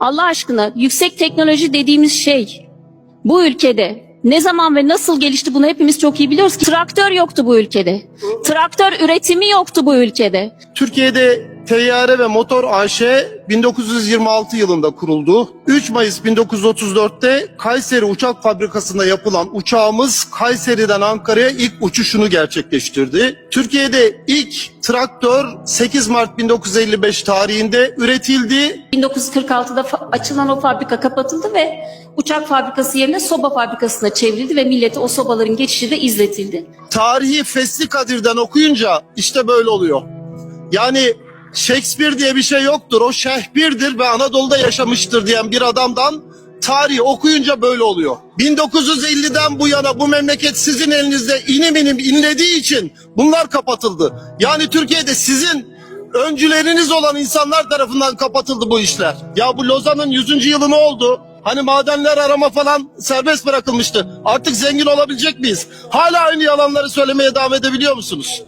Allah aşkına yüksek teknoloji dediğimiz şey bu ülkede ne zaman ve nasıl gelişti bunu hepimiz çok iyi biliyoruz ki traktör yoktu bu ülkede. Traktör üretimi yoktu bu ülkede. Türkiye'de Teyyare ve Motor AŞ 1926 yılında kuruldu. 3 Mayıs 1934'te Kayseri Uçak Fabrikası'nda yapılan uçağımız Kayseri'den Ankara'ya ilk uçuşunu gerçekleştirdi. Türkiye'de ilk traktör 8 Mart 1955 tarihinde üretildi. 1946'da fa- açılan o fabrika kapatıldı ve uçak fabrikası yerine soba fabrikasına çevrildi ve millete o sobaların geçişi de izletildi. Tarihi Fesli Kadir'den okuyunca işte böyle oluyor. Yani Shakespeare diye bir şey yoktur. O şehbirdir ve Anadolu'da yaşamıştır diyen bir adamdan tarihi okuyunca böyle oluyor. 1950'den bu yana bu memleket sizin elinizde inim inim inlediği için bunlar kapatıldı. Yani Türkiye'de sizin öncüleriniz olan insanlar tarafından kapatıldı bu işler. Ya bu Lozan'ın 100. yılı ne oldu? Hani madenler arama falan serbest bırakılmıştı. Artık zengin olabilecek miyiz? Hala aynı yalanları söylemeye devam edebiliyor musunuz?